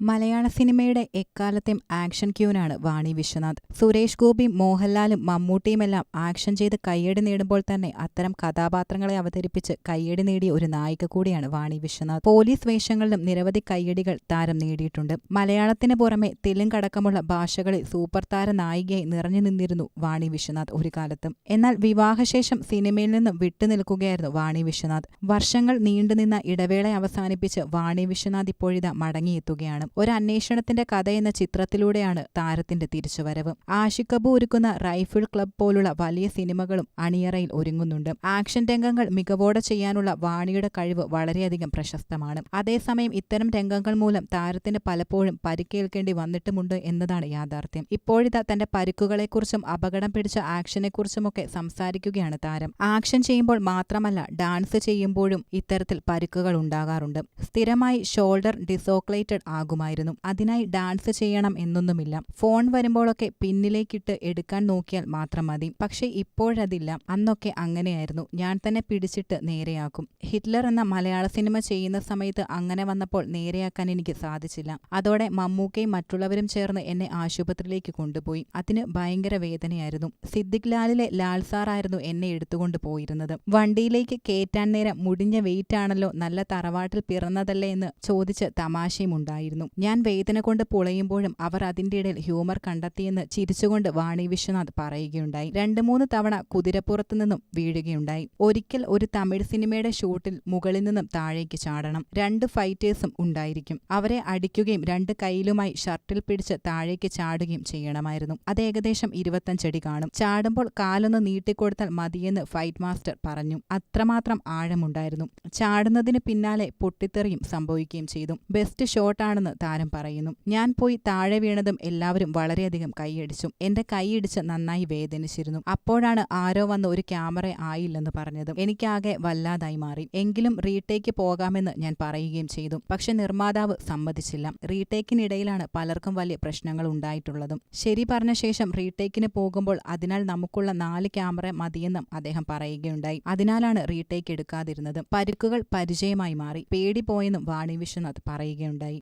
മലയാള സിനിമയുടെ എക്കാലത്തെയും ആക്ഷൻ ക്യൂനാണ് വാണി വിശ്വനാഥ്. സുരേഷ് ഗോപി മോഹൻലാലും മമ്മൂട്ടിയുമെല്ലാം ആക്ഷൻ ചെയ്ത് കയ്യടി നേടുമ്പോൾ തന്നെ അത്തരം കഥാപാത്രങ്ങളെ അവതരിപ്പിച്ച് കയ്യടി നേടിയ ഒരു നായിക കൂടിയാണ് വാണി വിശ്വനാഥ്. പോലീസ് വേഷങ്ങളിലും നിരവധി കയ്യടികൾ താരം നേടിയിട്ടുണ്ട്. മലയാളത്തിന് പുറമെ തെലുങ്ക് അടക്കമുള്ള ഭാഷകളിൽ സൂപ്പർ താര നായികയായി നിറഞ്ഞു നിന്നിരുന്നു വാണി വിശ്വനാഥ് ഒരു കാലത്തും. എന്നാൽ വിവാഹശേഷം സിനിമയിൽ നിന്നും വിട്ടുനിൽക്കുകയായിരുന്നു വാണി വിശ്വനാഥ്. വർഷങ്ങൾ നീണ്ടുനിന്ന ഇടവേള അവസാനിപ്പിച്ച് വാണി വിശ്വനാഥ് ഇപ്പോഴിതാ മടങ്ങിയെത്തുകയാണ്. ഒരു അന്വേഷണത്തിന്റെ കഥ എന്ന ചിത്രത്തിലൂടെയാണ് താരത്തിന്റെ തിരിച്ചുവരവ്. ആഷിഖബു ഒരുക്കുന്ന റൈഫിൾ ക്ലബ് പോലുള്ള വലിയ സിനിമകളും അണിയറയിൽ ഒരുങ്ങുന്നുണ്ട്. ആക്ഷൻ രംഗങ്ങൾ മികവോടെ ചെയ്യാനുള്ള വാണിയുടെ കഴിവ് വളരെയധികം പ്രശസ്തമാണ്. അതേസമയം ഇത്തരം രംഗങ്ങൾ മൂലം താരത്തിന് പലപ്പോഴും പരിക്കേൽക്കേണ്ടി വന്നിട്ടുമുണ്ട് എന്നതാണ് യാഥാർത്ഥ്യം. ഇപ്പോഴിതാ തന്റെ പരിക്കുകളെക്കുറിച്ചും അപകടം പിടിച്ച ആക്ഷനെക്കുറിച്ചുമൊക്കെ സംസാരിക്കുകയാണ് താരം. ആക്ഷൻ ചെയ്യുമ്പോൾ മാത്രമല്ല ഡാൻസ് ചെയ്യുമ്പോഴും ഇത്തരത്തിൽ പരിക്കുകൾ ഉണ്ടാകാറുണ്ട്. സ്ഥിരമായി ഷോൾഡർ ഡിസോക്ലേറ്റഡ് ആകുമായിരുന്നു അതിനായി ഡാൻസ് ചെയ്യണം എന്നൊന്നുമില്ല. ഫോൺ വരുമ്പോഴൊക്കെ പിന്നിലേക്കിട്ട് എടുക്കാൻ നോക്കിയാൽ മാത്രം മതി. പക്ഷേ ഇപ്പോഴതില്ല. അന്നൊക്കെ അങ്ങനെയായിരുന്നു. ഞാൻ തന്നെ പിടിച്ചിട്ട് നേരെയാക്കും. ഹിറ്റ്ലർ എന്ന മലയാള സിനിമ ചെയ്യുന്ന സമയത്ത് അങ്ങനെ വന്നപ്പോൾ നേരെയാക്കാൻ എനിക്ക് സാധിച്ചില്ല. അതോടെ മമ്മൂക്കയും മറ്റുള്ളവരും ചേർന്ന് എന്നെ ആശുപത്രിയിലേക്ക് കൊണ്ടുപോയി. അതിന് ഭയങ്കര വേദനയായിരുന്നു. സിദ്ദിഖ് ലാലിലെ ലാൽ സാറായിരുന്നു എന്നെ എടുത്തുകൊണ്ട് പോയിരുന്നത്. വണ്ടിയിലേക്ക് കേറ്റാൻ നേരം മുടിഞ്ഞ വെയിറ്റ് ആണല്ലോ നല്ല തറവാട്ടിൽ പിറന്നതല്ലേ എന്ന് ചോദിച്ച് തമാശയും ഉണ്ടായിരുന്നു ഞാൻ വേദന കൊണ്ട് പുളയുമ്പോഴും അവർ അതിന്റെ ഇടയിൽ ഹ്യൂമർ കണ്ടെത്തിയെന്ന് ചിരിച്ചുകൊണ്ട് വാണി വിശ്വനാഥ് പറയുകയുണ്ടായി. രണ്ടു മൂന്ന് തവണ കുതിരപ്പുറത്തു നിന്നും വീഴുകയുണ്ടായി. ഒരിക്കൽ ഒരു തമിഴ് സിനിമയുടെ ഷൂട്ടിൽ മുകളിൽ നിന്നും താഴേക്ക് ചാടണം. രണ്ട് ഫൈറ്റേഴ്സും ഉണ്ടായിരിക്കും. അവരെ അടിക്കുകയും രണ്ട് കൈയിലുമായി ഷർട്ടിൽ പിടിച്ച് താഴേക്ക് ചാടുകയും ചെയ്യണമായിരുന്നു. അത് ഏകദേശം ഇരുപത്തഞ്ചടി കാണും. ചാടുമ്പോൾ കാലൊന്ന് നീട്ടിക്കൊടുത്താൽ മതിയെന്ന് ഫൈറ്റ് മാസ്റ്റർ പറഞ്ഞു. അത്രമാത്രം ആഴമുണ്ടായിരുന്നു. ചാടുന്നതിന് പിന്നാലെ പൊട്ടിത്തെറിയും സംഭവിക്കുകയും ചെയ്തു. ബെസ്റ്റ് ഷോട്ടാണെന്ന് താരം പറയുന്നു. ഞാൻ പോയി താഴെ വീണതും എല്ലാവരും വളരെയധികം കൈയടിച്ചു. എന്റെ കൈയിടിച്ച് നന്നായി വേദനിച്ചിരുന്നു. അപ്പോഴാണ് ആരോ വന്ന് ഒരു ക്യാമറ ആയില്ലെന്ന് പറഞ്ഞത് എനിക്കാകെ വല്ലാതായി മാറി. എങ്കിലും റീടേക്ക് പോകാമെന്ന് ഞാൻ പറയുകയും ചെയ്തു. പക്ഷെ നിർമ്മാതാവ് സമ്മതിച്ചില്ല. റീടേക്കിനിടയിലാണ് പലർക്കും വലിയ പ്രശ്നങ്ങൾ ഉണ്ടായിട്ടുള്ളതും. ശരി പറഞ്ഞ ശേഷം റീടേക്കിന് പോകുമ്പോൾ അതിനാൽ നമുക്കുള്ള നാല് ക്യാമറ മതിയെന്നും അദ്ദേഹം പറയുകയുണ്ടായി. അതിനാലാണ് റീടേക്ക് എടുക്കാതിരുന്നത്. പരുക്കുകൾ പരിചയമായി മാറി. പേടി പോയെന്നും വാണി വിശ്വനാഥ് പറയുകയുണ്ടായി.